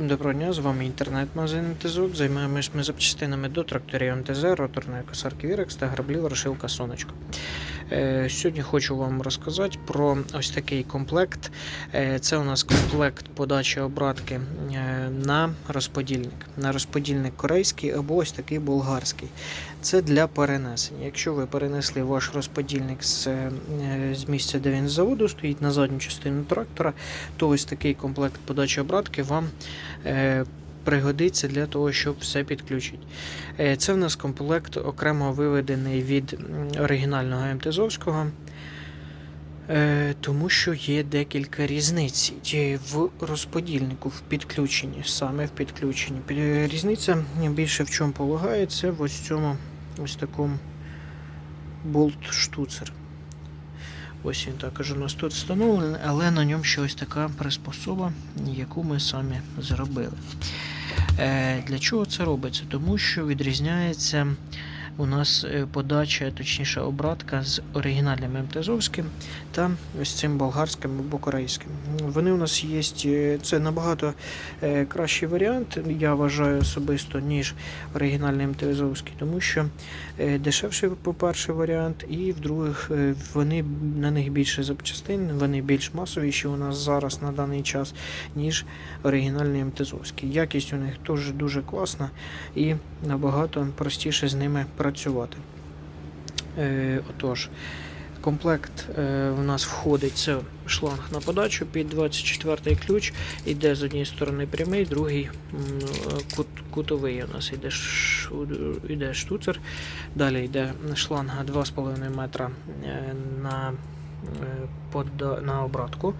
Доброго дня, з вами інтернет-магазин МТЗ. Займаємось ми запчастинами до тракторів МТЗ, роторної косарки Вірекс та граблів Рошилка Сонечко. Е, сьогодні хочу вам розказати про ось такий комплект. Е, це у нас комплект подачі обратки е, на розподільник. На розподільник корейський або ось такий болгарський. Це для перенесення. Якщо ви перенесли ваш розподільник з, з місця, де він з заводу стоїть на задню частину трактора, то ось такий комплект подачі обратки вам пригодиться для того, щоб все підключити. Е, Це в нас комплект окремо виведений від оригінального МТЗовського. Е, Тому що є декілька різниць в розподільнику, в підключенні, саме в підключенні. Різниця більше в чому полагається в ось цьому ось такому болт-штуцер. Ось він також у нас тут встановлений, але на ньому ще ось така приспособа, яку ми самі зробили. Е, для чого це робиться? Тому що відрізняється у нас е, подача, точніше обратка з оригінальним МТЗовським та ось цим болгарським або корейським. Вони у нас є, е, це набагато е, кращий варіант, я вважаю особисто, ніж оригінальний МТЗовський, тому що дешевший, по-перше, варіант, і в-других, вони на них більше запчастин, вони більш масовіші у нас зараз на даний час, ніж оригінальний МТЗовський. Якість у них теж дуже класна і набагато простіше з ними працювати. Е, отож, комплект е, в нас входить це шланг на подачу під 24 ключ. Іде з однієї сторони прямий, другий кут, кутовий. У нас іде, ш, іде штуцер. Далі йде шланга 2,5 метра е, на, е, на обратку.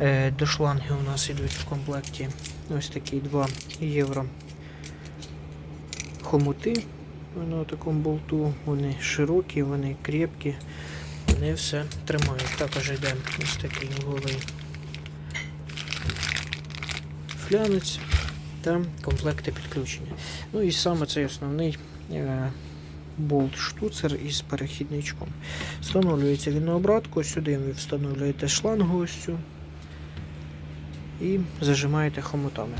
Е, До шлангів у нас йдуть в комплекті ось такі 2 євро хомути на такому болту. Вони широкі, вони крепкі, вони все тримають. Також йде ось такий голий флянець та комплекти підключення. Ну і саме цей основний е, болт штуцер із перехідничком. Встановлюється він на обратку, сюди ви встановлюєте шлангу ось цю і зажимаєте хомутами.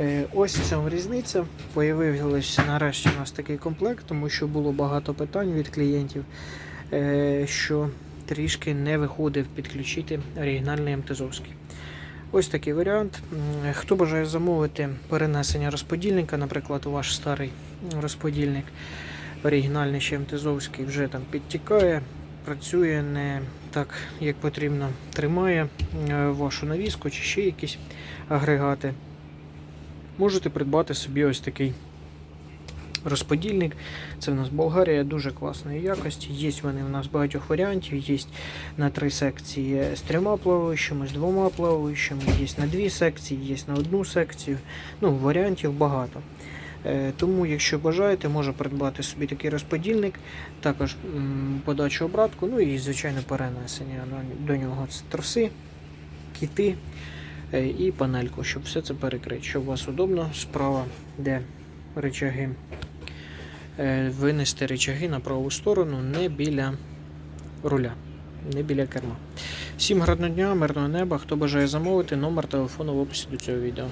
Е, Ось в цьому різниця. Появився нарешті у нас такий комплект, тому що було багато питань від клієнтів, е, що трішки не виходив підключити оригінальний МТЗовський. Ось такий варіант. Хто бажає замовити перенесення розподільника, наприклад, у ваш старий розподільник, оригінальний ще МТЗовський, вже там підтікає, працює не так, як потрібно, тримає е, вашу навіску чи ще якісь агрегати можете придбати собі ось такий розподільник. Це в нас Болгарія дуже класної якості. Є вони у нас багатьох варіантів. Є на три секції з трьома плаваючими, з двома плаваючими, є на дві секції, є на одну секцію. Ну, варіантів багато. Е, Тому, якщо бажаєте, можна придбати собі такий розподільник, також подачу обратку, ну і звичайно перенесення до нього це троси, кіти і панельку, щоб все це перекрити, щоб у вас удобно справа, де речаги, е, винести речаги на праву сторону, не біля руля, не біля керма. Всім гарного дня, мирного неба. Хто бажає замовити, номер телефону в описі до цього відео.